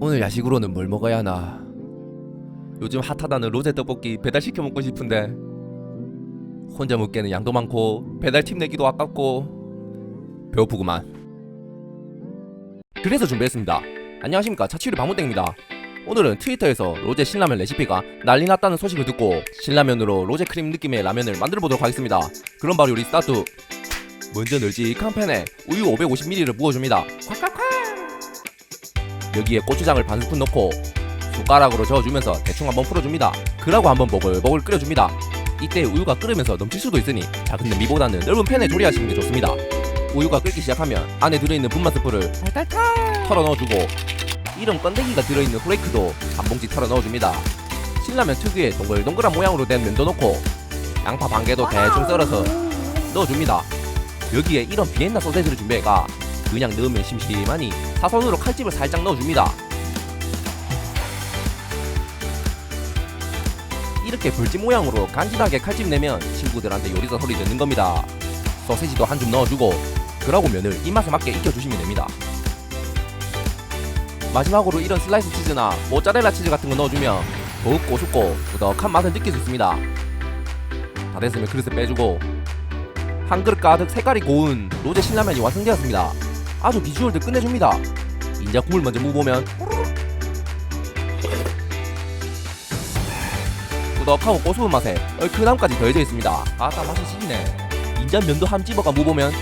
오늘 야식으로는 뭘 먹어야 하나? 요즘 핫하다는 로제 떡볶이 배달 시켜 먹고 싶은데 혼자 먹기에는 양도 많고 배달 팁 내기도 아깝고 배고프구만. 그래서 준비했습니다. 안녕하십니까 차치유리 방문땡입니다. 오늘은 트위터에서 로제 신라면 레시피가 난리 났다는 소식을 듣고 신라면으로 로제 크림 느낌의 라면을 만들어 보도록 하겠습니다. 그럼 바로 요리 스타트. 먼저 널찍한 팬에 우유 550ml를 부어줍니다. 콱콱콱. 여기에 고추장을 반 스푼 넣고 숟가락으로 저어주면서 대충 한번 풀어줍니다. 그러고 한번 보글보글 끓여줍니다. 이때 우유가 끓으면서 넘칠 수도 있으니 작은 냄비보다는 넓은 팬에 조리하시는 게 좋습니다. 우유가 끓기 시작하면 안에 들어있는 분말 스프를 탈탈탈 털어 넣어주고 이런 건더기가 들어있는 후레이크도 한 봉지 털어 넣어줍니다. 신라면 특유의 동글동글한 모양으로 된 면도 넣고 양파 반 개도 대충 썰어서 넣어줍니다. 여기에 이런 비엔나 소세지를 준비해가 그냥 넣으면 심심하니 사선으로 칼집을 살짝 넣어줍니다. 이렇게 불집 모양으로 간지나게 칼집 내면 친구들한테 요리사 소리 듣는 겁니다. 소세지도 한 줌 넣어주고 그러고 면을 입맛에 맞게 익혀주시면 됩니다. 마지막으로 이런 슬라이스 치즈나 모짜렐라 치즈 같은 거 넣어주면 더욱 고소고 꾸덕한 맛을 느낄 수 있습니다. 다 됐으면 그릇에 빼주고 한 그릇 가득 색깔이 고운 로제 신라면이 완성되었습니다. 아주 비주얼도 끝내줍니다. 인자 국물 먼저 무보면 꾸덕하고 고소한 맛에 얼큰함까지 더해져 있습니다. 아따 맛이 시기네. 인자 면도 함 집어가 무보면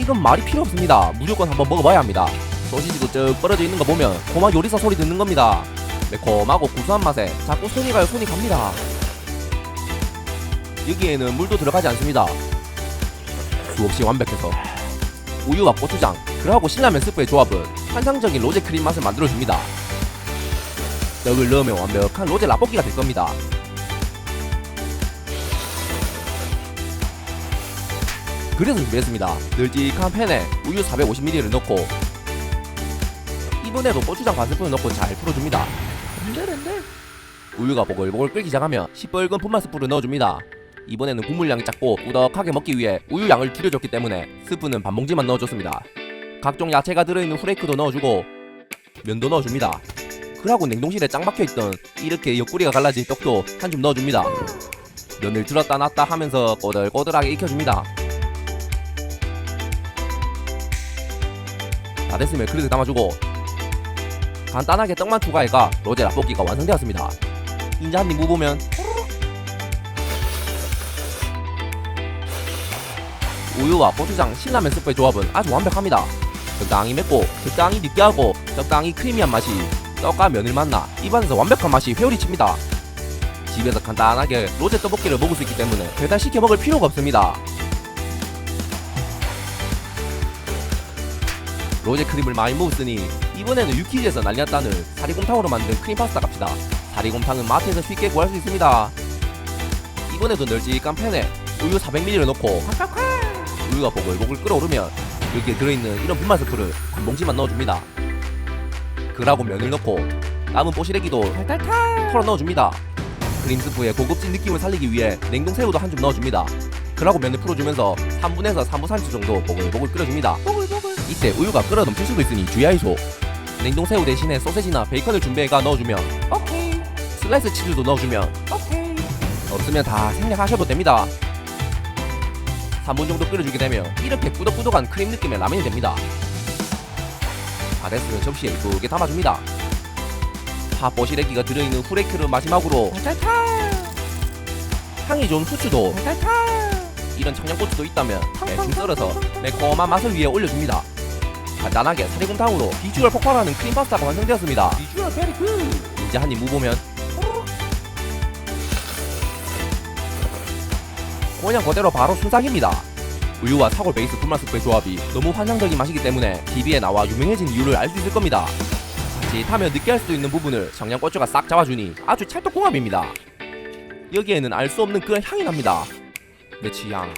이건 말이 필요 없습니다. 무조건 한번 먹어봐야 합니다. 소시지도 쭉 뻗어져 있는 거 보면 고막 요리사 소리 듣는 겁니다. 매콤하고 구수한 맛에 자꾸 손이 가요 손이 갑니다. 여기에는 물도 들어가지 않습니다. 수없이 완벽해서 우유와 고추장 그러고 신라면 스프의 조합은 환상적인 로제 크림 맛을 만들어줍니다. 떡을 넣으면 완벽한 로제 라볶이가 될 겁니다. 그래서 준비했습니다. 널찍한 팬에 우유 450ml를 넣고 이번에도 고추장 반 스푼을 넣고 잘 풀어줍니다. 우유가 보글보글 끓기 시작하면 시뻘건 분말 스프를 넣어줍니다. 이번에는 국물량이 작고 꾸덕하게 먹기 위해 우유 양을 줄여줬기 때문에 스프는 반 봉지만 넣어줬습니다. 각종 야채가 들어있는 후레이크도 넣어주고 면도 넣어줍니다. 그러고 냉동실에 짱 박혀있던 이렇게 옆구리가 갈라진 떡도 한 줌 넣어줍니다. 면을 들었다 놨다 하면서 꼬들꼬들하게 익혀줍니다. 다 됐으면 그릇에 담아주고 간단하게 떡만 추가해가 로제 라볶이가 완성되었습니다. 인자 한입 무보면 우유와 고추장 신라면 스프의 조합은 아주 완벽합니다. 적당히 맵고 적당히 느끼하고 적당히 크리미한 맛이 떡과 면을 만나 입안에서 완벽한 맛이 회오리 칩니다. 집에서 간단하게 로제 떡볶이를 먹을 수 있기 때문에 배달시켜 먹을 필요가 없습니다. 로제 크림을 많이 먹었으니 이번에는 유키즈에서 난리났다는 사리곰탕으로 만든 크림 파스타 갑시다. 사리곰탕은 마트에서 쉽게 구할 수 있습니다. 이번에도 널찍한 팬에 우유 400ml를 넣고 우유가 보글보글 끓어오르면 여기에 들어있는 이런 분말 스프를 한 봉지만 넣어줍니다. 그라고 면을 넣고 남은 뽀시래기도 탈탈탈 털어 넣어줍니다. 크림 스프의 고급진 느낌을 살리기 위해 냉동 새우도 한 줌 넣어줍니다. 그라고 면을 풀어주면서 3분에서 3분 30초 정도 보글보글 끓여줍니다. 이때 우유가 끓어 넘칠 수도 있으니 주의하이소. 냉동 새우 대신에 소세지나 베이컨을 준비해가 넣어주면 오케이. 슬라이스 치즈도 넣어주면 오케이. 없으면 다 생략하셔도 됩니다. 3분 정도 끓여주게 되면 이렇게 꾸덕꾸덕한 크림 느낌의 라면이 됩니다. 다 됐으면 접시에 이쁘게 담아줍니다. 팥보시래기가 들어있는 후레이크를 마지막으로 향이 좋은 후추도 이런 청양고추도 있다면 대충 썰어서 매콤한 맛을 위해 올려줍니다. 간단하게 사리곰탕으로 비주얼 폭발하는 크림 파스타가 완성되었습니다. 이제 한 입 무보면 그냥 그대로 바로 순삭입니다. 우유와 사골 베이스 스프의 조합이 너무 환상적인 맛이기 때문에 TV에 나와 유명해진 이유를 알 수 있을 겁니다. 자칫하면 느끼할 수도 있는 부분을 청양고추가 싹 잡아주니 아주 찰떡궁합입니다. 여기에는 알 수 없는 그런 향이 납니다. 내 취향.